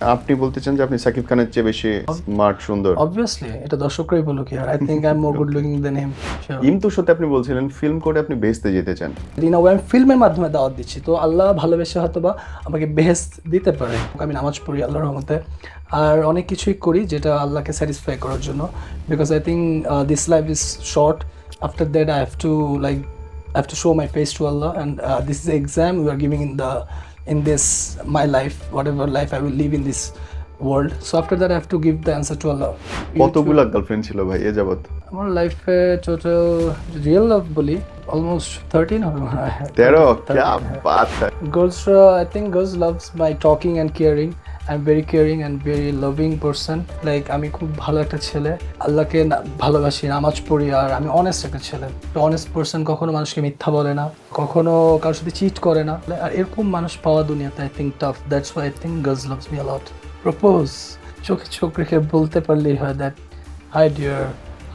আপনি বলতে চান যে আপনি সাকিব খানের চেয়ে বেশি স্মার্ট সুন্দর? অবভিয়াসলি এটা দর্শকরাই বলুক আর I think I am more good looking then him ইমতুর সাথে আপনি বলছিলেন ফিল্ম করে আপনি বেসতে যেতে চান। দিন আমি ফিল্মের মাধ্যমে দাওয়াত দিচ্ছি তো আল্লাহ ভালোবেসে হয়তো বা আমাকে বেহেস্ত দিতে পারে। আমি নামাজ পড়ি আল্লাহর রহমতে আর অনেক কিছুই করি যেটা আল্লাহকে স্যাটিসফাই করার জন্য because I think this life is short after that I have to like I have to show my face to Allah, and uh, this is the exam we are giving in the in this my life, whatever life I will live in this world. So after that, I have to give the answer to Allah. কতগুলা girlfriend ছিল ভাই এ যাবত আমার লাইফে total real love বলি almost thirteen হবে তেরো ক্যা বাত হ্যায় girls uh, i think girls loves my talking And caring i'm very caring and very loving person. Like, আমি খুব ভালো একটা ছেলে। আল্লাহকে ভালোবাসি, নামাজ পড়ি, আর আমি অনেস্ট একটা ছেলে। অনেস্ট পার্সন কখনো মানুষকে মিথ্যা বলে না, কখনো কারোর সাথে চিট করে না। আর এরকম মানুষ পাওয়া দুনিয়াতে I think tough that's why I think girls loves me lot propose চোখে চোখ রেখে বলতে পারলেই হয় দ্যাট হাই ডিয়ার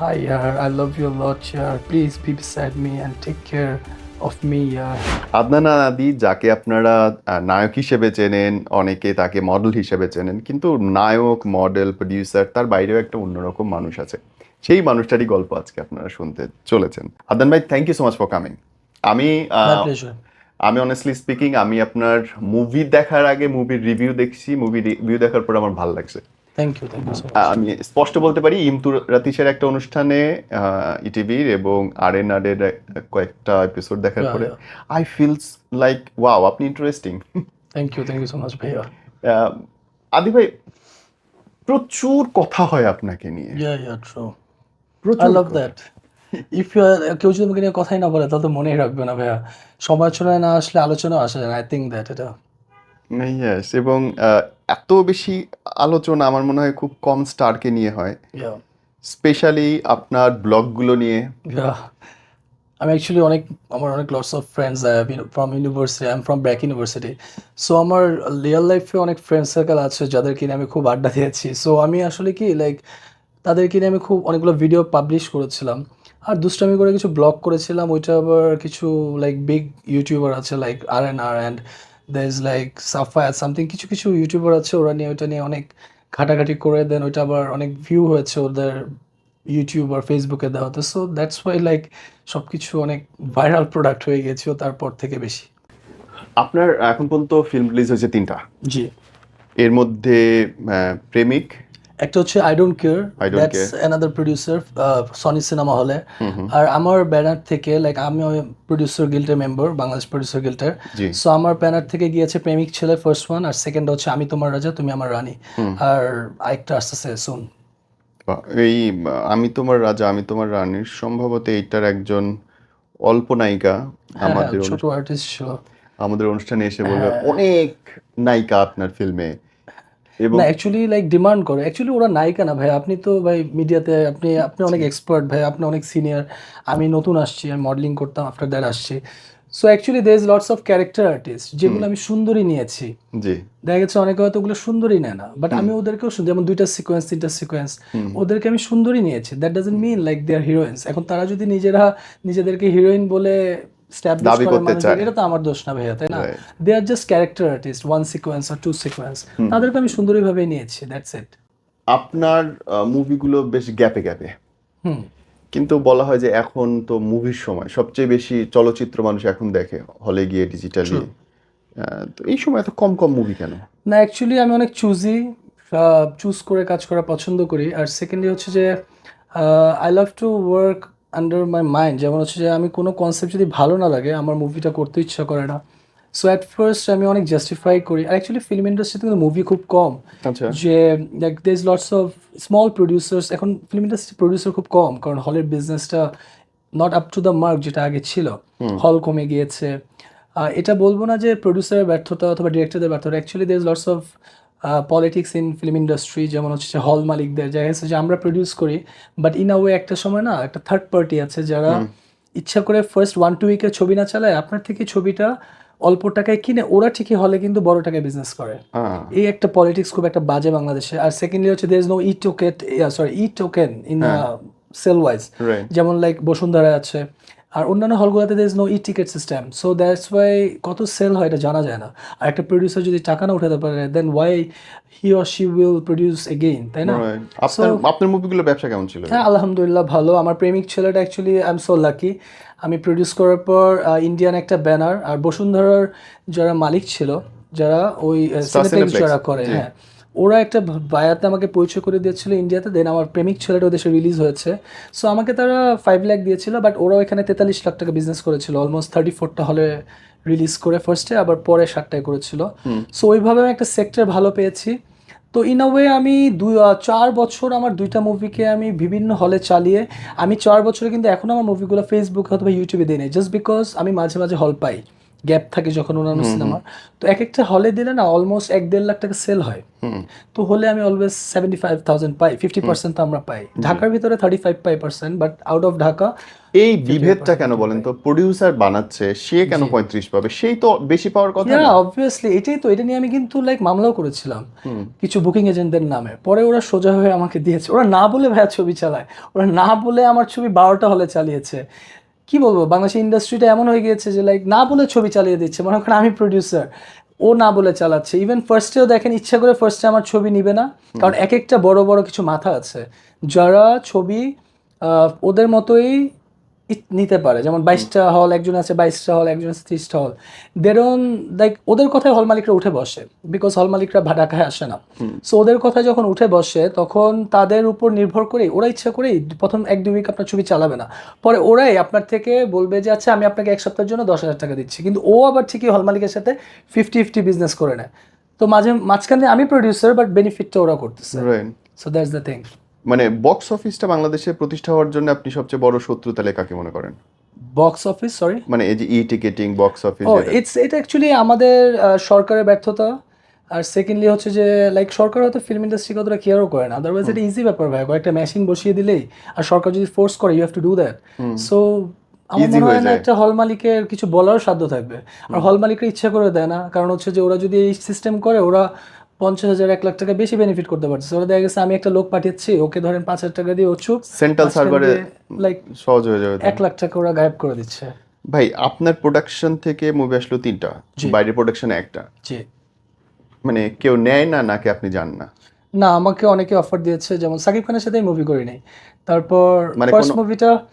হাই ইয়ার I love you lot year please be beside me and take care of me Adnan Adi যাকে আপনারা নায়ক হিসেবে চেনেন অনেকে তাকে মডেল হিসেবে চেনেন কিন্তু নায়ক মডেল প্রডিউসার তার বাইরেও একটা অন্যরকম মানুষ আছে। সেই মানুষটারই গল্প আজকে আপনারা শুনতে চলেছেন। আদান ভাই thank you so much for coming আমি আমি অনেস্টলি স্পিকিং আমি আপনার মুভি দেখার আগে মুভির রিভিউ দেখছি মুভি রিভিউ দেখার পর আমার ভালো লাগছে। থ্যাংক ইউ থ্যাংক ইউ আমি স্পষ্ট বলতে পারি ইমতুর রাতিসের একটা অনুষ্ঠানে ইটিভির এবং আর এন আর এর কয়েকটা এপিসোড দেখার পরে আই ফিলস লাইক ওয়াও আপনি interesting thank you thank you so much ভাইয়া. আদি ভাই প্রচুর কথা হয় আপনাকে নিয়ে। Ya ya true I love that if you কেউ যদি আমাকে নিয়ে কথাই না বলে তাহলে তো মনেই রাখবে না ভাইয়া। সমালোচনায় না আসলে আলোচনা আসে না আই থিঙ্ক দ্যাট এটা। ইয়েস এবং এত বেশি আলোচনা আমার মনে হয় খুব কম স্টারকে নিয়ে হয়। স্পেশালি আপনার ব্লগগুলো নিয়ে। আমি অ্যাকচুয়ালি অনেক আমার অনেক lots of friends from university I am from BRAC university so আমার রিয়েল লাইফে অনেক ফ্রেন্ড সার্কেল আছে যাদেরকে নিয়ে আমি খুব আড্ডা দিয়েছি। সো আমি আসলে কি লাইক তাদেরকে নিয়ে আমি খুব অনেকগুলো ভিডিও পাবলিশ করেছিলাম। আর দুষ্টামি করে কিছু ব্লগ করেছিলাম ওইটা আবার কিছু লাইক বিগ ইউটিউবার আছে like R N R and the is like Safayat something কিছু কিছু ইউটিউবার আছে ওরা নিয়ে ওইটা নিয়ে অনেক ঘাটাঘাটি করে দেন ওইটা আবার অনেক ভিউ হয়েছে ওদের ইউটিউব আর ফেসবুকে দেওয়া দেওয়াতে। সো দ্যাটস ওয়াই লাইক সব কিছু অনেক ভাইরাল প্রোডাক্ট হয়ে গেছিল তারপর থেকে বেশি। আপনার এখন পর্যন্ত ফিল্ম রিলিজ হয়েছে তিনটা। জি। এর মধ্যে প্রেমিক একটা হচ্ছে I don't care that's another producer Sony cinema হলে আর আমার ব্যানার থেকে লাইক আমি প্রডিউসার গিল্টের মেম্বার বাংলাদেশ প্রডিউসার গিল্টের সো আমার ব্যানার থেকে গিয়েছে প্রেমিক ছেলে ফার্স্ট ওয়ান আর সেকেন্ড হচ্ছে আমি তোমার রাজা তুমি আমার রানী। আর আরেকটা আসতেছে শুন এই আমি তোমার রাজা আমি তোমার রানীর সম্ভবত এইটার একজন অল্প নায়িকা আমাদের হ্যাঁ, ছোট আর্টিস্ট ছিল। আমাদের অনুষ্ঠানে এসে বলবে অনেক নায়িকা আপনার ফিল্মে এবং অ্যাকচুয়ালি লাইক ডিমান্ড করে। অ্যাকচুয়ালি ওরা নায়িকা না ভাই। আপনি তো ভাই মিডিয়াতে আপনি আপনি অনেক এক্সপার্ট ভাই। আপনি অনেক সিনিয়র আমি নতুন আসছি আমি মডেলিং করতাম আফটার দ্যাট আসছি। So actually there is lots of character artist যেগুলো আমি সুন্দরী নিয়েছি। জি। দেখা গেছে অনেকে হয়তো ওগুলো সুন্দরী নেয় না। বাট আমি ওদেরকেও সুন্দর যেমন দুইটা সিকোয়েন্স তিনটা সিকোয়েন্স ওদেরকে আমি সুন্দরী নিয়েছি। That doesn't mean like they are heroines এখন তারা যদি নিজেরা নিজেদেরকে হিরোইন বলে দাবি করতে চায়। এটা তো আমার দোষ না ভাইয়া তাই না. They are just character artist one sequence R two sequence তাদেরকে আমি সুন্দরীভাবে নিয়েছি দ্যাটস ইট আপনার মুভিগুলো বেশ গ্যাপে গ্যাপে। হুম। কিন্তু বলা হয় যে এখন তো মুভির সময় সবচেয়ে বেশি চলচ্চিত্র মানুষ এখন দেখে হলে গিয়ে ডিজিটালি তো এই সময় এত কম কম মুভি কেন? না অ্যাকচুয়ালি আমি অনেক চুজি চুজ করে কাজ করা পছন্দ করি। আর সেকেন্ডলি হচ্ছে যে I love to work under my mind যেমন হচ্ছে যে আমি কোনো কনসেপ্ট যদি ভালো না লাগে আমার মুভিটা করতে ইচ্ছা করে না। সো অ্যাট ফার্স্ট আমি অনেক জাস্টিফাই করি। আর অ্যাকচুয়ালি ফিল্ম ইন্ডাস্ট্রিতে কিন্তু মুভি খুব কম। আচ্ছা। যে like there is lots of small producers এখন ফিল্ম ইন্ডাস্ট্রি প্রডিউসার খুব কম। কারণ হলের বিজনেসটা not up to the mark যেটা আগে ছিল। হল কমে গিয়েছে। এটা বলব না যে প্রডিউসারের ব্যর্থতা অথবা ডিরেক্টরদের ব্যর্থতা। Actually there is lots of politics in film industry যেমন হচ্ছে হল মালিকদের জায়গা আছে যে আমরা প্রডিউস করি বাট ইন আ ওয়ে একটা সময় না একটা থার্ড পার্টি আছে যারা ইচ্ছা করে ফার্স্ট ওয়ান টু উইকের ছবি না চালায় আপনার থেকে ছবিটা অল্প টাকায় কিনে ওরা ঠিকই হলে কিন্তু বড় টাকায় বিজনেস করে। এই একটা পলিটিক্স খুব একটা বাজে বাংলাদেশে। আর সেকেন্ডলি হচ্ছে there is no e token sorry e token in sale wise যেমন লাইক বসুন্ধরা আছে আর অন্যান্য হলগুলোতে there is no e ticket system so that's why কত সেল হয় এটা জানা যায় না। আর একটা প্রডিউসার যদি টাকা না উঠাতে পারে then why he or she will produce again তাই না? আপনার আপনার মুভিগুলো ব্যবসা কেমন ছিল? হ্যাঁ আলহামদুলিল্লাহ ভালো। আমার প্রেমিক ছেলেটা actually I am so lucky আমি প্রডিউস করার পর ইন্ডিয়ান একটা ব্যানার আর বসুন্ধরার যারা মালিক ছিল যারা ওই সিনেপ্লেক্স যারা করে হ্যাঁ। ওরা একটা বায়াতে আমাকে পরিচয় করে দিয়েছিল ইন্ডিয়াতে দেন আমার প্রেমিক ছেলেটা ওদেশে রিলিজ হয়েছে। সো আমাকে তারা ফাইভ লাখ দিয়েছিল বাট ওরাও এখানে তেতাল্লিশ লাখ টাকা বিজনেস করেছিল। অলমোস্ট থার্টি ফোরটা হলে রিলিজ করে ফার্স্টে আবার পরে ষাটটায় করেছিল। সো ওইভাবে আমি একটা সেক্টর ভালো পেয়েছি। তো ইন আ ওয়ে আমি দুই চার বছর আমার দুইটা মুভিকে আমি বিভিন্ন হলে চালিয়ে আমি চার বছরে কিন্তু এখন আমার মুভিগুলো ফেসবুক অথবা ইউটিউবে দিই নাই জাস্ট বিকজ আমি মাঝে মাঝে হল পাই। গ্যাপ থাকে যখন অন্যান্য সিনেমার তো এক একটা হলে দিলে না অলমোস্ট এক দেড় লাখ টাকা সেল হয়। তো হলে আমি অলওয়েজ সেভেন্টি ফাইভ থাউজেন্ড পাই ফিফটি পার্সেন্ট তো আমরা পাই। ঢাকার ভিতরে thirty five pi percent but out of Dhaka এই বিভেদটা কেন বলেন তো? প্রডিউসার বানাচ্ছে সে কেন পঁয়ত্রিশ পাবে? সেই তো বেশি পাওয়ার কথা না। অবভিয়াসলি এটাই তো এটা নিয়ে আমি কিন্তু লাইক মামলাও করেছিলাম। কিছু বুকিং এজেন্টদের নামে। পরে ওরা সোজা হয়ে আমাকে দিয়েছে। ওরা না বলে ভাইয়া ছবি চালায়। ওরা না বলে আমার ছবি বারোটা হলে চালিয়েছে। কি বলব বাংলাদেশের ইন্ডাস্ট্রিটা এমন হয়ে গিয়েছে যে লাইক না বলে ছবি চালিয়ে দিচ্ছে। মনে করেন আমি প্রডিউসার ও না বলে চালাচ্ছে। ইভেন ফার্স্টেও দেখেন ইচ্ছা করে ফার্স্টে আমার ছবি নিবে না। কারণ এক একটা বড় বড় কিছু মাথা আছে। যারা ছবি আহ, ওদের মতোই নিতে পারে। যেমন বাইশটা হল একজন আছে বাইশটা হল একজন আছে ত্রিশটা হল। দেরন লাইক ওদের কথায় হল মালিকরা উঠে বসে বিকজ হল মালিকরা ঢাকায় আসে না। সো ওদের কথায় যখন উঠে বসে তখন তাদের উপর নির্ভর করেই ওরা ইচ্ছা করেই প্রথম এক দুই উইক আপনার ছবি চালাবে না। পরে ওরাই আপনার থেকে বলবে যে আচ্ছা আমি আপনাকে এক সপ্তাহের জন্য দশ হাজার টাকা দিচ্ছি। কিন্তু ও আবার ঠিকই হল মালিকের সাথে ফিফটি ফিফটি বিজনেস করে নেয়। তো মাঝে মাঝখানে আমি প্রডিউসার বাট বেনিফিটটা ওরা করতেছে. সো দ্যাটস দ্য থিং মানে বক্স অফিসটা বাংলাদেশে প্রতিষ্ঠা হওয়ার জন্য আপনি সবচেয়ে বড় শত্রু তাহলে কাকে মনে করেন? বক্স অফিস সরি মানে এই যে e ticketing box office it's এটা অ্যাকচুয়ালি আমাদের সরকারের ব্যর্থতা। আর সেকেন্ডলি হচ্ছে যে লাইক সরকার হয়তো ফিল্ম ইন্ডাস্ট্রি কতটা কেয়ারও করে না। আদারওয়াইজ এটা ইজি ব্যাপার ভাই। কয়েকটা মেশিন বসিয়ে দিলেই আর সরকার যদি ফোর্স করে you have to do that so আমার মনে হয় না একটা হল মালিকের কিছু বলার সাধ্য থাকবে। আর হল মালিকরা ইচ্ছা করে দেয় না। কারণ হচ্ছে যে ওরা যদি এই সিস্টেম করে ওরা পঞ্চাশ হাজার এক লাখ টাকা বেশি বেনিফিট করতে পারছে ওরা দেখা গেছে আমি একটা লোক পাঠিয়েছি ওকে ধরেন পাঁচ হাজার টাকা দিয়ে ও চুপ সেন্ট্রাল সার্ভারে লাইক সহজ হয়ে যাবে এক লাখ টাকা ওরা গায়েব করে দিচ্ছে। ভাই আপনার প্রোডাকশন থেকে মুভি আসলো তিনটা জি। বাইরের প্রোডাকশন একটা। জি। মানে কেউ নেয় না নাকি আপনি জান না? না আমাকে অনেকে অফার দিয়েছে যেমন সাকিব খানের সাথেই মুভি করি নাই। তারপর মানে ফার্স্ট কোনো- মুভিটা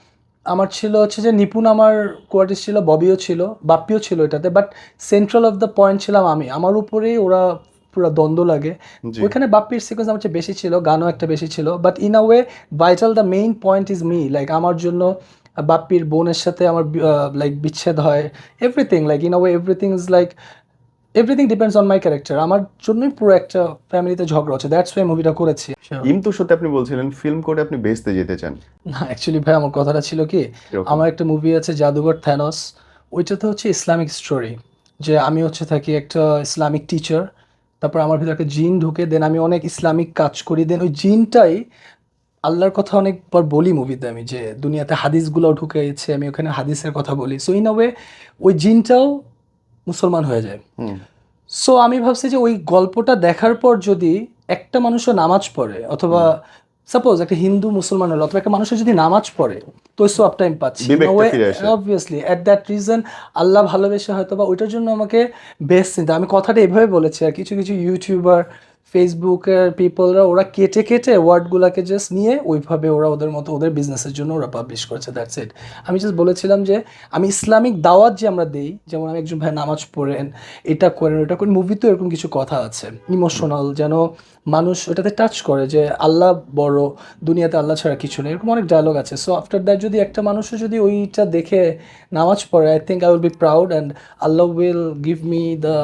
আমার ছিল হচ্ছে যে নিপুণ আমার কোয়ার্টিস ছিল ববিও ছিল বাপ্পিও ছিল এটাতে but central of the point ছিলাম আমি। আমার উপরেই ওরা পুরো দ্বন্দ্ব লাগে। ওইখানে বাপ্পির সিকোয়েন্স আমার চেয়ে বেশি ছিল গানও একটা বেশি ছিল but in a way vital the main point is me like আমার জন্য বাপ্পির বোনের সাথে আমার লাইক বিচ্ছেদ হয় everything like in a way everything is like everything depends on my character আমার জন্যই পুরো একটা ফ্যামিলিতে ঝগড়া হচ্ছে দ্যাটস ওয়াই মুভিটা করেছি। ইমতু সত্যি আপনি বলছিলেন ফিল্ম করে আপনি বেচতে যেতে চান। না অ্যাকচুয়ালি ভাই আমার কথাটা ছিল কি আমার একটা মুভি আছে জাদুঘর থ্যানস ওইটাতে হচ্ছে ইসলামিক স্টোরি যে আমি হচ্ছে থাকি একটা ইসলামিক টিচার তারপর আমার ভিতরে একটা জিন ঢুকে দেন আমি অনেক ইসলামিক কাজ করি। দেন ওই জিনটাই আল্লাহর কথা অনেকবার বলি মুভিতে আমি যে দুনিয়াতে হাদিসগুলো ঢুকেছে আমি ওখানে হাদিসের কথা বলি। সো ইন ওয়ে ওই জিনটাও মুসলমান হয়ে যায়। সো আমি ভাবছি যে ওই গল্পটা দেখার পর যদি একটা মানুষও নামাজ পড়ে অথবা সাপোজ একটা হিন্দু মুসলমান হলো অথবা একটা মানুষের যদি নামাজ পড়ে তো সব টাইম পাচ্ছি। Obviously at that reason Allah ভালোবেসে হয়তো বা ওইটার জন্য আমাকে বেস্ট চিন্তা। আমি কথাটা এভাবে বলেছি আর কিছু কিছু ইউটিউবার ফেসবুকের পিপলরা ওরা কেটে কেটে ওয়ার্ডগুলোকে জাস্ট নিয়ে ওইভাবে ওরা ওদের মতো, ওদের বিজনেসের জন্য ওরা পাবলিশ করেছে দ্যাটস ইট আমি জাস্ট বলেছিলাম যে, আমি ইসলামিক দাওয়াত যে আমরা দেই, যেমন আমি একজন ভাই নামাজ পড়েন, এটা করেন ওটা করেন মুভিতেও এরকম কিছু কথা আছে। ইমোশনাল যেন মানুষ ওটাতে টাচ করে যে আল্লাহ বড়, দুনিয়াতে আল্লাহ ছাড়া কিছু নেই, এরকম অনেক ডায়লগ আছে। সো আফটার দ্যাট যদি একটা মানুষও যদি ওইটা দেখে নামাজ পড়ে I think I will be proud and Allah will give me the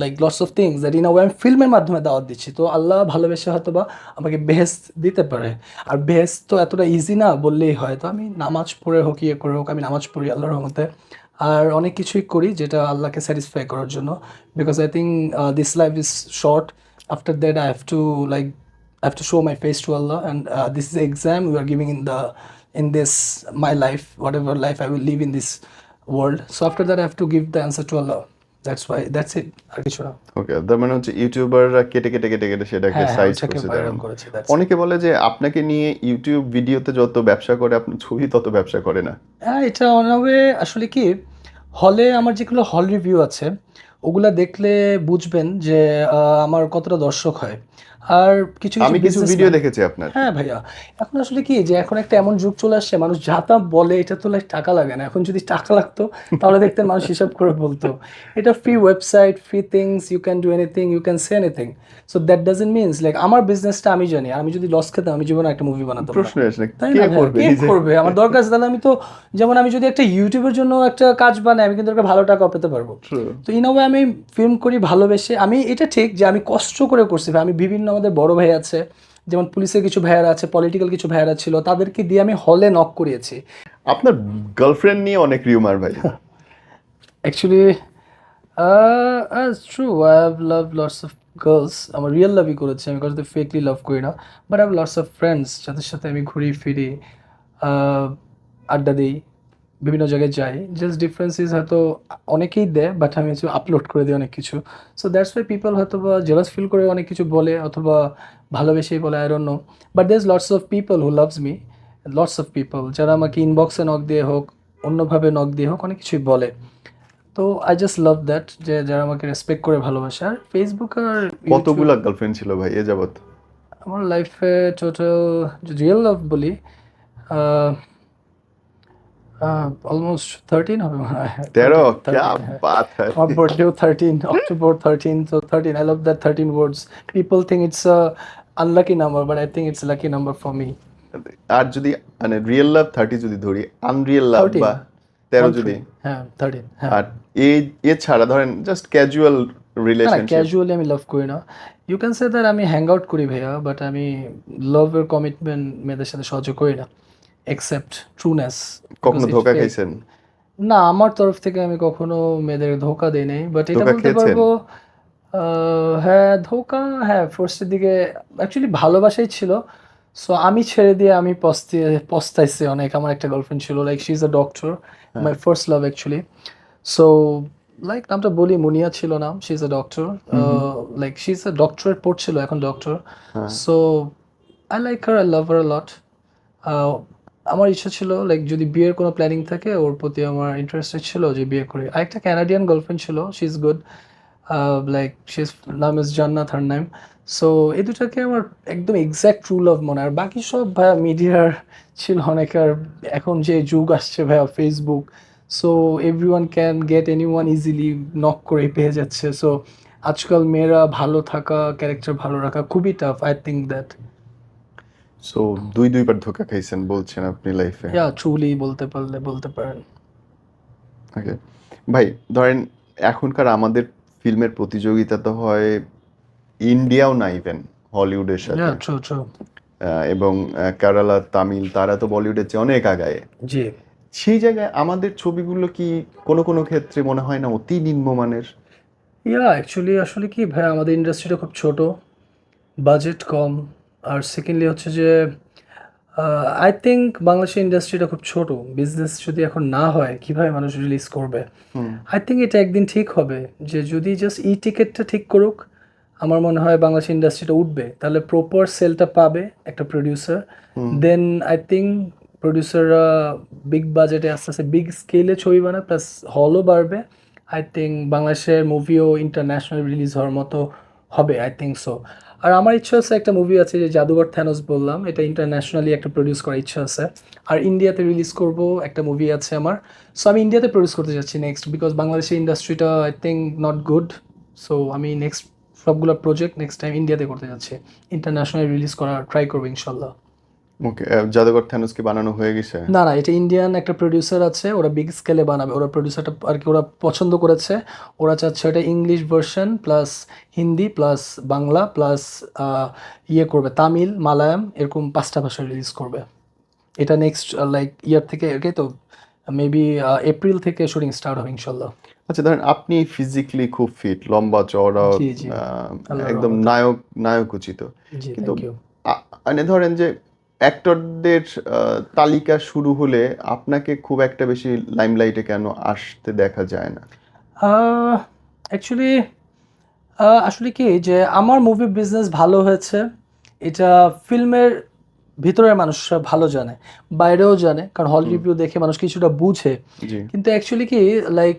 like lots of things that in a way আমি ফিল্মের মাধ্যমে দাওয়াত দিচ্ছি। তো আল্লাহ ভালোবেসে হয়তো বা আমাকে বেহেস্ত দিতে পারে। আর বেহেস্ত তো এতটা ইজি না বললেই হয়। তো আমি নামাজ পড়ে হোক ইয়ে করে হোক আমি নামাজ পড়ি আল্লাহর রহমতে। আর অনেক কিছুই করি যেটা আল্লাহকে স্যাটিসফাই করার জন্য। Because I think this life is short after that I have to like I have to show my face to Allah, and uh, this is the exam we are giving in the in this my life, whatever life I will live in this world. So after that, I have to give the answer to Allah. That's why that's it আর কিছু না। ওকে তার মানে হচ্ছে ইউটিউবাররা কেটে কেটে কেটে কেটে সেটাকে হ্যাঁ হ্যাঁ সাইজ ওটাকে করছে অনেকে বলে যে আপনাকে নিয়ে ইউটিউব ভিডিওতে যত ব্যবসা করে আপনি ছবি তত ব্যবসা করে না। হ্যাঁ এটা অনাবে আসলে কি হলে আমার যেগুলো হল রিভিউ আছে ওগুলা দেখলে বুঝবেন যে আমার কতটা দর্শক হয়। আর কিছু আমি কিছু ভিডিও দেখেছি আপনার। হ্যাঁ ভাইয়া এখন আসলে কি যে এখন একটা এমন যুগ চলে আসছে মানুষ যা তা বলে এটা তো টাকা লাগে না। এখন যদি টাকা লাগতো তাহলে দেখতেন মানুষ হিসাব করে বলতো। এটা free website free things you can do anything you can say anything so that doesn't means like আমার বিজনেসটা আমি জানি আমি যদি লস খেতাম আমি জীবনে একটা মুভি বানাতাম প্রশ্ন আসে তাই না কে করবে? আমার দরকার আছে তাহলে আমি তো যেমন আমি যদি একটা ইউটিউবের জন্য একটা কাজ বানাই আমি কিন্তু একটা ভালো টাকা পেতে পারব। তো ইন ওয়ে আমি ফিল্ম করি ভালোবেসে। আমি এটা ঠিক যে আমি কষ্ট করে করছি। আমি বিভিন্ন আমাদের বড় ভাই আছে যেমন পুলিশের কিছু ভাইয়ারা আছে পলিটিক্যাল কিছু ভাইয়ারা ছিল তাদেরকে দিয়ে আমি হলে নক করিয়েছি। আপনার গার্লফ্রেন্ড নিয়ে অনেক রিউমার ভাই। Actually true I have love lots of girls আমার রিয়েল লাভই করেছি আমি কারোর সাথে ফেকলি লাভ করি না but I have lots of friends যাদের সাথে আমি ঘুরি ফিরি আড্ডা দিই। বিভিন্ন জায়গায় যাই জাস্ট ডিফারেন্স ইজ হয়তো অনেকেই দেয় বাট আমি হচ্ছে আপলোড করে দিই অনেক কিছু। সো দ্যাটস ওয়াই পিপল হয়তো বা জেলাস ফিল করে অনেক কিছু বলে অথবা ভালোবেসেই বলে I don't know but there lots of people who loves me lots of people যারা আমাকে ইনবক্সে নক দিয়ে হোক অন্যভাবে নক দিয়ে হোক অনেক কিছুই বলে। তো আই জাস্ট লাভ দ্যাট যে যারা আমাকে রেসপেক্ট করে ভালোবাসে। আর ফেসবুক আর কতগুলা গার্লফ্রেন্ড ছিল ভাই এ যাবত আমার লাইফে টোটাল রিয়েল লাভ বলি অলমোস্ট থার্টিন হবে মনে হয় তেরো 13, ক্যা হ্যাঁ। আমার বার্থডেও থার্টিন অক্টোবর থার্টিন তো thirteen I love that thirteen words people think it's unlucky number but I think it's lucky number for me আর যদি মানে রিয়েল লাভ থার্টি যদি ধরি আনরিয়েল লাভ বা তেরো যদি হ্যাঁ থার্টিন হ্যাঁ আর এছাড়া ধরেন জাস্ট ক্যাজুয়াল রিলেশনশিপ ক্যাজুয়ালি আমি লাভ করি না ইউ ক্যান সে দ্যাট আমি হ্যাং আউট করি ভাইয়া বাট আমি লাভের কমিটমেন্ট মেয়েদের সাথে সহ্য করি না এক্সেপ্ট ট্রুনেস কখনো ধোকা খাইছেন না আমার তরফ থেকে আমি কখনো মেয়েদের ধোকা দেই নাই বাট এটা বলতে? পারব হ্যাঁ ধোকা হ্যাঁ ফার্স্টের দিকে অ্যাকচুয়ালি ভালোবাসাই ছিল সো আমি ছেড়ে দিয়ে আমি পস্তি পস্তাইছি অনেক আমার একটা গার্লফ্রেন্ড ছিল like she is a doctor my first love actually so like নামটা বলি মুনিয়া ছিল নাম she is a doctor like she is a doctorate পড়ছিল এখন doctor. So I like her I love her lot আমার ইচ্ছা ছিল লাইক যদি বিয়ের কোনো প্ল্যানিং থাকে, ওর প্রতি আমার ইন্টারেস্টেড ছিল যে বিয়ে করি। আরেকটা ক্যানাডিয়ান গার্লফ্রেন্ড ছিল she is good like she is নাম ইজ জান্নাত হার নাম সো এই দুটাকে আমার একদম এক্স্যাক্ট রুল লাভ মনে, আর বাকি সব ভাইয়া মিডিয়ার ছিল অনেক, আর এখন যে যুগ আসছে ভাইয়া Facebook so every one can get any one easily knock করে পেয়ে যাচ্ছে। সো আজকাল মেয়েরা ভালো থাকা ক্যারেক্টার ভালো রাখা খুবই tough I think that so দুই দুইবার ধোকা খাইছেন বলছেন আপনি লাইফে ইয়া ট্রুলি বলতে পারলে বলতে পারেন। ওকে ভাই ধরেন এখনকার আমাদের ফিল্মের প্রতিযোগিতা তো হয় ইন্ডিয়াও না ইভেন হলিউডের সাথে। ট্রু ট্রু এবং কেরালা তামিল তারা তো বলিউডের চেয়ে অনেক আগায়। জি। সেই জায়গায় আমাদের ছবিগুলো কি কোনো কোনো ক্ষেত্রে মনে হয় না অতি নিম্নমানের? ইয়া অ্যাকচুয়ালি আসলে কি ভাই আমাদের ইন্ডাস্ট্রিটা খুব ছোট। বাজেট কম। আর সেকেন্ডলি হচ্ছে যে আই থিঙ্ক বাংলাদেশের ইন্ডাস্ট্রিটা খুব ছোট। বিজনেস যদি এখন না হয় কীভাবে মানুষ রিলিজ করবে? আই থিঙ্ক এটা একদিন ঠিক হবে যে যদি জাস্ট ই টিকিটটা ঠিক করুক আমার মনে হয় বাংলাদেশ ইন্ডাস্ট্রিটা উঠবে। তাহলে প্রপার সেলটা পাবে একটা প্রডিউসার দেন আই থিঙ্ক প্রডিউসাররা বিগ বাজেটে আস্তে আস্তে বিগ স্কেলে ছবি বানায় প্লাস হলও বাড়বে। আই থিঙ্ক বাংলাদেশের মুভিও ইন্টারন্যাশনাল রিলিজ হওয়ার মতো হবে আই থিঙ্ক সো আর আমার ইচ্ছা আছে একটা মুভি আছে যে জাদুঘর থ্যানোস বললাম, এটা ইন্টারন্যাশনালি একটা প্রডিউস করার ইচ্ছা আছে। আর ইন্ডিয়াতে রিলিজ করব একটা মুভি আছে আমার। সো আমি ইন্ডিয়াতে প্রডিউস করতে চাচ্ছি নেক্সট বিকজ বাংলাদেশের ইন্ডাস্ট্রিটা I think not good so আমি নেক্সট সবগুলো প্রজেক্ট নেক্সট টাইম ইন্ডিয়াতে করতে যাচ্ছি। ইন্টারন্যাশনাল রিলিজ করার ট্রাই করব ইনশাল্লাহ। ওকে জাদুঘর থ্যানোস বানানো হয়ে গেছে? না না এটা ইন্ডিয়ান একটা প্রডিউসার আছে ওরা বিগ স্কেলে বানাবে। ওরা প্রডিউসারটা আর কি ওরা পছন্দ করেছে। ওরা চাচ্ছে এটা English version plus Hindi plus Bangla plus ইয়ে করবে তামিল মালায়াম এরকম পাঁচটা ভাষা রিলিজ করবে। এটা নেক্সট লাইক ইয়ার থেকে ওকে তো মেবি এপ্রিল থেকে শুটিং স্টার্ট হবে ইনশাল্লাহ আচ্ছা ধরেন আপনি ফিজিক্যালি খুব ফিট লম্বা চওড়া একদম নায়ক নায়ক উচিত। কিন্তু মানে ধরেন যে অ্যাক্টরদের তালিকা শুরু হলে আপনাকে খুব একটা বেশি লাইমলাইটে কেন আসতে দেখা যায় না? অ্যাকচুয়ালি আসলে কি যে আমার মুভি বিজনেস ভালো হয়েছে এটা ফিল্মের ভিতরের মানুষরা ভালো জানে বাইরেও জানে কারণ হল রিভিউ দেখে মানুষ কিছুটা বুঝে। কিন্তু অ্যাকচুয়ালি কি লাইক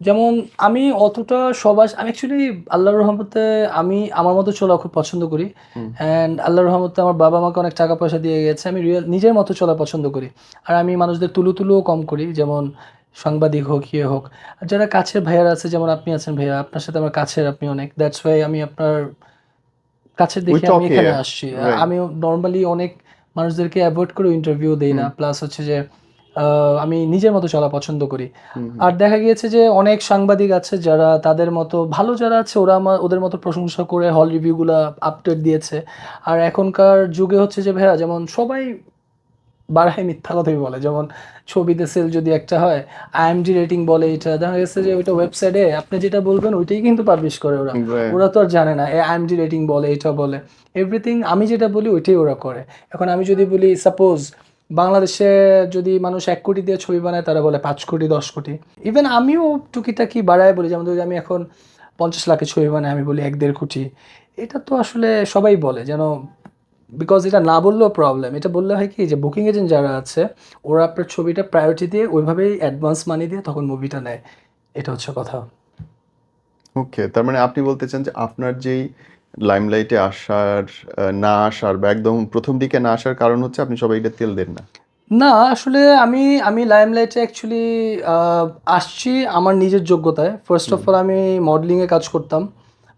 যেমন আমি অতটা সবাই আমি অ্যাকচুয়ালি আল্লাহর রহমতে আমি আমার মতো চলা খুব পছন্দ করি। অ্যান্ড আল্লাহর রহমতে আমার বাবা আমাকে অনেক টাকা পয়সা দিয়ে গেছে। আমি রিয়েল নিজের মতো চলা পছন্দ করি। আর আমি মানুষদের তুলু তুলুও কম করি। যেমন সাংবাদিক হোক ইয়ে হোক। আর যারা কাছের ভাইয়ারা আছে যেমন আপনি আছেন ভাইয়া আপনার সাথে আমার কাছের আপনি অনেক। দ্যাটস ওয়াই আমি আপনার কাছের দেখে আমি এখানে আসছি. আমি নর্মালি অনেক মানুষদেরকে অ্যাভয়েড করে ইন্টারভিউ দেই না। প্লাস হচ্ছে যে আমি নিজের মতো চলা পছন্দ করি। আর দেখা গিয়েছে যে অনেক সাংবাদিক আছে যারা তাদের মতো ভালো যারা আছে ওরা আমার ওদের মতো প্রশংসা করে হল রিভিউগুলো আপডেট দিয়েছে। আর এখনকার যুগে হচ্ছে যে ভাইয়া যেমন সবাই বাড়ায় মিথ্যা কথাই বলে। যেমন ছবিতে সেল যদি একটা হয় আইএমডি রেটিং বলে এটা। দেখা গেছে যে ওইটা ওয়েবসাইটে আপনি যেটা বলবেন ওইটাই কিন্তু পাবলিশ করে ওরা। ওরা তো আর জানে না এ আইএমডি রেটিং বলে এটা বলে। এভরিথিং আমি যেটা বলি ওইটাই ওরা করে। এখন আমি যদি বলি সাপোজ বাংলাদেশে যদি মানুষ এক কোটি দিয়ে ছবি বানায়, তারা বলে পাঁচ কোটি, দশ কোটি। ইভেন আমিও টুকিটাকি বাড়ায় বলি, যেমন যদি আমি এখন পঞ্চাশ লাখের ছবি বানাই, আমি বলি এক দেড় কোটি। এটা তো আসলে সবাই বলে, যেন বিকজ এটা না বললেও প্রবলেম এটা বললে হয় কি, যে বুকিং এজেন্ট যারা আছে, ওরা আপনার ছবিটা প্রায়োরিটি দিয়ে ওইভাবেই অ্যাডভান্স মানি দিয়ে তখন মুভিটা নেয়। এটা হচ্ছে কথা। ওকে তার মানে আপনি বলতে চান যে আপনার যেই লাইমলাইটে আসার না আসার বা একদম প্রথম দিকে না আসার কারণ হচ্ছে আপনি সবাই এটা তেল দেন না। না আসলে আমি আমি লাইমলাইটে অ্যাকচুয়ালি আসছি আমার নিজের যোগ্যতায়। ফার্স্ট অফ অল আমি মডেলিংয়ে কাজ করতাম।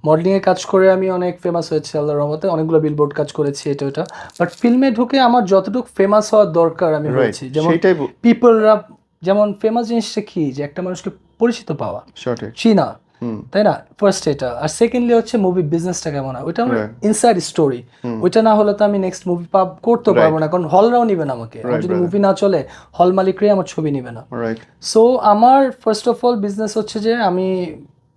মডেলিংয়ে কাজ করে আমি অনেক ফেমাস হয়েছি আল্লাহ রহমতে। অনেকগুলো বিলবোর্ড কাজ করেছি এটা ওটা। বাট ফিল্মে ঢুকে আমার যতটুকু ফেমাস হওয়ার দরকার আমি হয়েছি। যেমন পিপলরা যেমন ফেমাস জিনিসটা কি? যে একটা মানুষকে পরিচিত পাওয়া। চিনা। তাই না? ফার্স্ট এটা। আর সেকেন্ডলি হচ্ছে মুভি বিজনেসটা কেমন হয়? ওইটা আমার ইনসাইড স্টোরি ওইটা না হলে তো আমি নেক্সট মুভি পাব করতে পারব না। কারণ হলরাও নিবে না আমাকে। যদি মুভি না চলে হল মালিকরাই আমার ছবি নিবে না। সো আমার ফার্স্ট অফ অল বিজনেস হচ্ছে যে আমি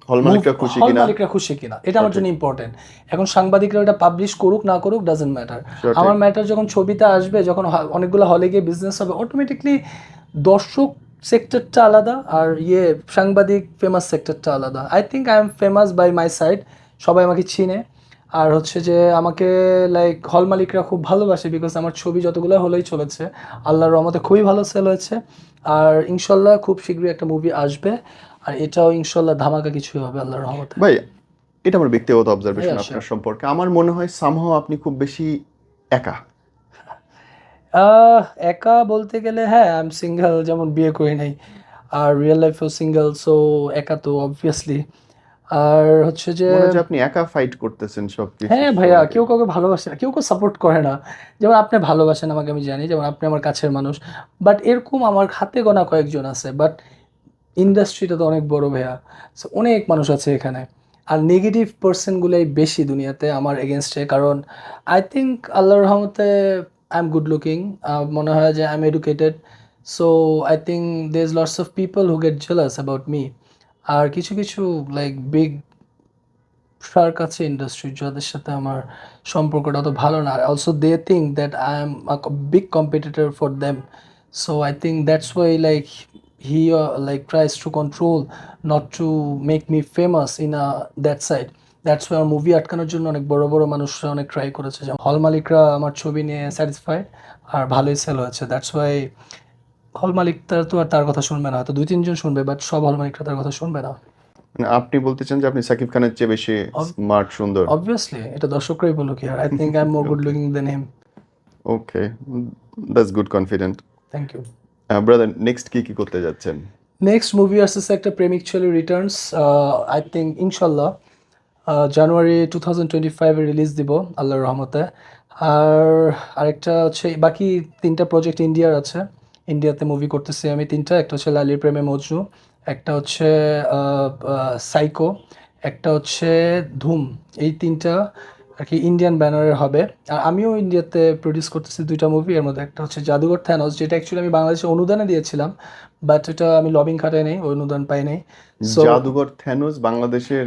হল মালিকরা খুশি হল কিনা? মালিকরা খুশি কিনা? এটা আমার জন্য ইম্পর্টেন্ট এখন সাংবাদিকরা ওটা পাবলিশ করুক না করুক ডাজেন্ট ম্যাটার আমার ম্যাটার যখন ছবিতে আসবে যখন অনেকগুলো হলে গিয়ে বিজনেস হবে অটোমেটিকলি দর্শক সেক্টরটা আলাদা আর ইয়ে সাংবাদিক ফেমাস সেক্টরটা আলাদা। I think I am famous by my side সবাই আমাকে চিনে। আর হচ্ছে যে আমাকে লাইক হল মালিকরা খুব ভালোবাসে বিকজ আমার ছবি যতগুলো হলেই চলেছে। আল্লাহর রহমতে খুবই ভালো সেল হয়েছে। আর ইনশাল্লাহ খুব শীঘ্রই একটা মুভি আসবে। আর এটাও ইনশাল্লাহ ধামাকা কিছুই হবে আল্লাহর রহমতে। ভাই এটা আমার ব্যক্তিগত অবজারভেশন আপনার সম্পর্কে। আমার মনে হয় সামহাও আপনি খুব বেশি একা। একা বলতে গেলে হ্যাঁ আই এম সিঙ্গেল যেমন বিয়ে করি নাই। আর রিয়েল লাইফেও সিঙ্গেল সো একা তো অবভিয়াসলি আর হচ্ছে যে মনে যে আপনি একা ফাইট করতেছেন সব কিছু হ্যাঁ ভাইয়া কেউ কাউকে ভালোবাসে না কেউ কেউ সাপোর্ট করে না। যেমন আপনি ভালোবাসেন আমাকে আমি জানি যেমন আপনি আমার কাছের মানুষ। বাট এরকম আমার হাতে গোনা কয়েকজন আছে বাট ইন্ডাস্ট্রিটা তো অনেক বড় ভাইয়া। সো অনেক মানুষ আছে এখানে। আর নেগেটিভ পার্সনগুলোই বেশি দুনিয়াতে আমার এগেনস্টে কারণ আই থিঙ্ক আল্লাহর রহমতে আই এম গুড লুকিং মনে হয় যে I am educated so I think they is lots of people who get jealous about me আর কিছু কিছু লাইক বিগ শার্ক আছে ইন্ডাস্ট্রি যাদের সাথে আমার সম্পর্কটা অত ভালো না। Also they think that I am a big competitor for them so I think that's why like he like tries to control not to make me famous in a that side that's আমার movie আটকানোর জন্য অনেক বড় বড় মানুষরা অনেক try করেছে। যেমন হল মালিকরা আমার ছবি নিয়ে স্যাটিসফাইড আর ভালোই সেল হয়েছে। দ্যাটস ওয়াই হল মালিক তার তো আর তার কথা শুনবে না। হয়তো দুই তিনজন শুনবে বাট সব হল মালিকরা তার কথা শুনবে না। মানে আপনি বলতে চান যে আপনি সাকিব খানের চেয়ে বেশি স্মার্ট সুন্দর? অবভিয়াসলি এটা দর্শকরাই বলুক yeah I think I am more good looking than him okay that's good confident thank you brother next কি কি করতে যাচ্ছেন? নেক্সট মুভি আসতেছে একটা প্রেমিক ছেলে রিটার্নস আই থিংক ইনশাল্লাহ জানুয়ারি টু থাউজেন্ড টোয়েন্টি ফাইভে রিলিজ দিব, আল্লাহর রহমতে। আর আরেকটা হচ্ছে, বাকি তিনটা প্রজেক্ট ইন্ডিয়ার আছে। ইন্ডিয়াতে মুভি করতেছি আমি তিনটা, একটা হচ্ছে লালির প্রেমে মজনু, একটা হচ্ছে সাইকো একটা হচ্ছে ধুম। এই তিনটা আর কি ইন্ডিয়ান ব্যানারের হবে। আর আমিও ইন্ডিয়াতে প্রডিউস করতেছি দুইটা মুভি এর মধ্যে একটা হচ্ছে জাদুঘর থ্যানস যেটা অ্যাকচুয়ালি আমি বাংলাদেশে অনুদানে দিয়েছিলাম বাট এটা আমি লবিং খাটাই নেই ওই অনুদান পাই নাই। জাদুঘর থ্যানোস বাংলাদেশের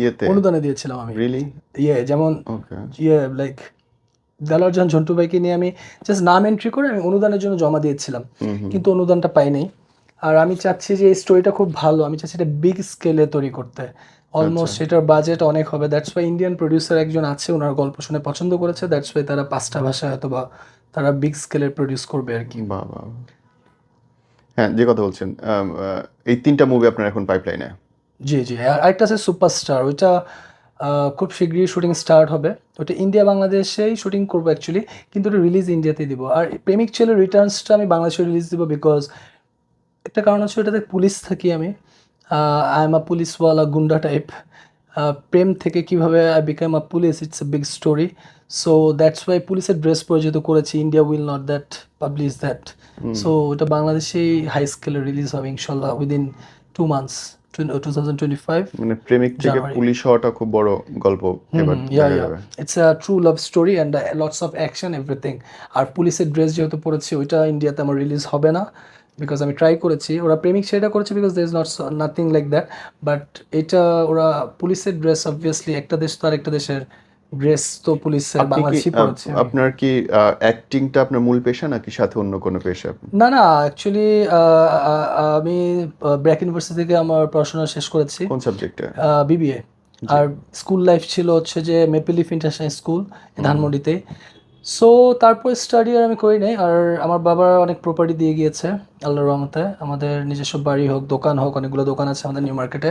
ইয়েতে অনুদানে দিয়েছিলাম আমি। রিয়েলি ইয়ে যেমন ইয়ে লাইক দেলার জাহান ঝন্টু ভাইকে নিয়ে আমি জাস্ট নাম এন্ট্রি করে আমি অনুদানের জন্য জমা দিয়েছিলাম। কিন্তু অনুদানটা পাই নাই। আর আমি চাচ্ছি যে এই স্টোরিটা খুব ভালো আমি চাচ্ছি এটা বিগ স্কেলে তৈরি করতে। অলমোস্ট এটার বাজেট অনেক হবে। দ্যাটস ওয়াই ইন্ডিয়ান প্রডিউসার একজন আছে ওনার গল্প শুনে পছন্দ করেছে। দ্যাটস ওয়াই তারা পাঁচটা ভাষায় হয়তো বা তারা বিগ স্কেলে প্রডিউস করবে আর কি। বাহ হ্যাঁ যে কথা বলছেন এই তিনটা মুভি আপনার এখন পাইপলাইনে জি জি আর আরেকটা আছে সুপারস্টার ওইটা খুব শীঘ্রই শুটিং স্টার্ট হবে। ওটা ইন্ডিয়া বাংলাদেশেই শুটিং করব অ্যাকচুয়ালি কিন্তু ওটা রিলিজ ইন্ডিয়াতেই দিব। আর প্রেমিক ছেলে রিটার্নসটা আমি বাংলাদেশে রিলিজ দিব বিকজ একটা কারণ হচ্ছে ওটাতে পুলিশ থাকি আমি। আই এম আ পুলিশওয়ালা গুন্ডা টাইপ প্রেম থেকে কীভাবে I become a police it's a big story so that's why পুলিশের ড্রেস পরে যেহেতু করেছি। India will not that publish that so ওটা বাংলাদেশেই হাই স্কেলে রিলিজ হবে ইনশাল্লাহ উইদিন টু মান্থস মানে প্রেমিক থেকে পুলিশ হওয়াটা খুব বড় গল্প. আর পুলিশের ড্রেস যেহেতু পরেছি ওইটা ইন্ডিয়াতে আমার রিলিজ হবে না। বিকজ আমি ট্রাই করেছি। ওরা প্রেমিক সেটা করেছে because there is not nothing like that but এটা ওরা পুলিশের ড্রেস অবভিয়াসলি একটা দেশ তো আর একটা দেশের ড্রেস তো পুলিশের বাংলাদেশি পড়েছে। আপনার কি অ্যাক্টিংটা আপনার মূল পেশা নাকি সাথে অন্য কোনো পেশা? না না অ্যাকচুয়ালি আমি ব্র্যাক ইউনিভার্সিটি থেকে আমার পড়াশোনা শেষ করেছি। কোন সাবজেক্টে বিবিএ আর স্কুল লাইফ ছিল হচ্ছে যে মেপিলিফ ইন্টারন্যাশনাল স্কুল ধানমন্ডিতে। সো তারপর স্টাডি আর আমি করি নাই আর আমার বাবা অনেক প্রপার্টি দিয়ে গিয়েছে আল্লাহর রহমতে। আমাদের নিজস্ব বাড়ি হোক দোকান হোক অনেকগুলো দোকান আছে আমাদের নিউ মার্কেটে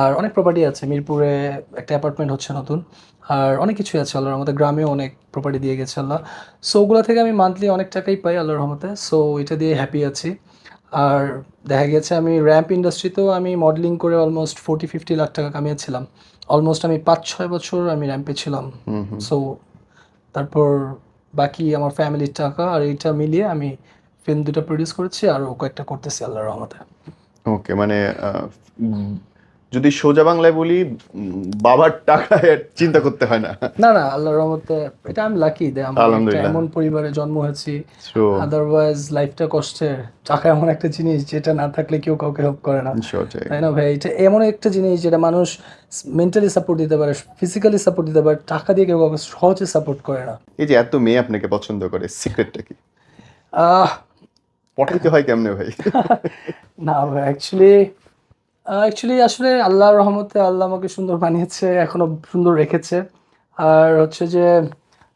আর অনেক প্রপার্টি আছে মিরপুরে একটা অ্যাপার্টমেন্ট হচ্ছে নতুন। আর অনেক কিছুই আছে আল্লাহর রহমতে। গ্রামেও অনেক প্রপার্টি দিয়ে গেছে আল্লাহ। সো ওগুলো থেকে আমি মান্থলি অনেক টাকাই পাই আল্লাহর রহমতে। সো এটা দিয়ে হ্যাপি আছি। আর দেখা গেছে আমি র্যাম্প ইন্ডাস্ট্রিতেও আমি মডেলিং করে অলমোস্ট ফোর্টি ফিফটি লাখ টাকা কামিয়েছিলাম। অলমোস্ট আমি পাঁচ ছয় বছর আমি র্যাম্পে ছিলাম। সো তারপর বাকি আমার ফ্যামিলির টাকা আর এইটা মিলিয়ে আমি ফিল্ম দুটো প্রডিউস করেছি আর কয়েকটা করতেছি, আল্লাহর রহমতে। ওকে মানে যদি সোজা বাংলায় বলি বাবার টাকা চিন্তা করতে হয় না। না না আল্লাহর রহমতে এটা আমি লাকি। এমন পরিবারে জন্ম হয়েছি। আদারওয়াইজ লাইফটা কষ্টের। টাকা এমন একটা জিনিস যেটা না থাকলে কেউ কাউকে হেল্প করে না। তাই না ভাই? এটা এমন একটা জিনিস যেটা মানুষ মেন্টালি সাপোর্ট দিতে পারে ফিজিক্যালি সাপোর্ট দিতে পারে টাকা দিয়ে কেউ কাউকে সহজে সাপোর্ট করে না। এই যে এত মেয়ে আপনাকে পছন্দ করে সিক্রেটটা কি? আহ। পটাইতে হয় কেমনে ভাই? না ভাই অ্যাকচুয়ালি অ্যাকচুয়ালি আসলে আল্লাহর রহমতে আল্লাহ আমাকে সুন্দর বানিয়েছে এখনও সুন্দর রেখেছে। আর হচ্ছে যে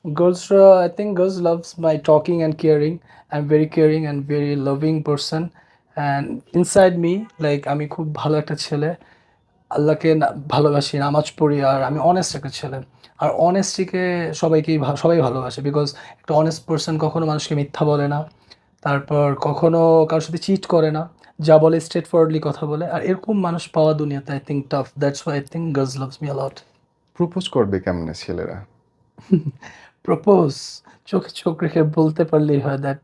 গার্লসরা I think girls loves my talking and caring I am very caring and very loving person and inside me like আমি খুব ভালো একটা ছেলে। আল্লাহকে ভালোবাসি, নামাজ পড়ি, আর আমি অনেস্ট একটা ছেলে। আর অনেস্টিকে সবাইকেই সবাই ভালোবাসে বিকজ একটা অনেস্ট পার্সন কখনো মানুষকে মিথ্যা বলে না। তারপর কখনো কারোর সাথে চিট করে না। যা বলে স্ট্রেট ফরওয়ার্ডলি কথা বলে আর এরকম মানুষ পাওয়া দুনিয়াতে I think tough that's why I think girls loves me a lot propose করবে কেমনে ছেলেরা? প্রপোজ চোখে চোখ রেখে বলতে পারলেই হয় দ্যাট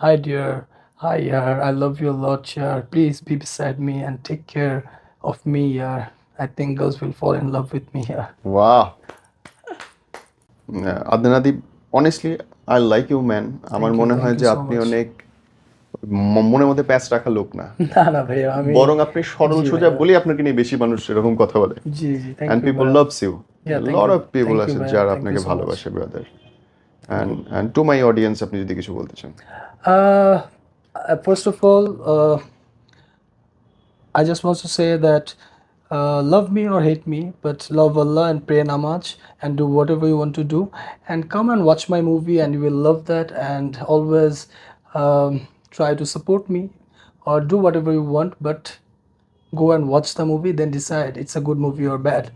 হাই ডিয়ার হাই ইয়ার I love you lot year please be beside me and take care of me year I think girls will fall in love with me ইয়ার ওয়াহ আদনাদি honestly I like you man আমার মনে হয় যে আপনি অনেক মনের মধ্যে প্যাচ রাখা লোক না না না ভাই আমি বরং আপনি সরল সোজা ভাইয়া। আপনাকে নিয়ে বেশি মানুষ এরকম কথা বলে জি জি thank you people loves you lot of people আছে যারা আপনাকে. ভালোবাসে brother and and to my audience আপনি যদি কিছু বলতে চান Uh, uh, first of all, uh, I just want say that uh, love me or hate me, but love Allah and pray namaz and do whatever you want to do. And come and watch my movie, and you will love that. And always um, try to support me or do whatever you want, but go and watch the movie, then decide it's a good movie or bad.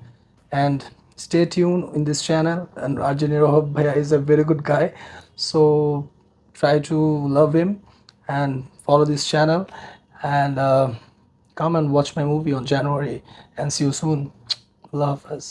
And stay tuned in this channel. And Arjun Rohab Bhaiya is a very good guy. So try to love him and follow this channel. And uh, come and watch my movie on January. And see you soon. Love us.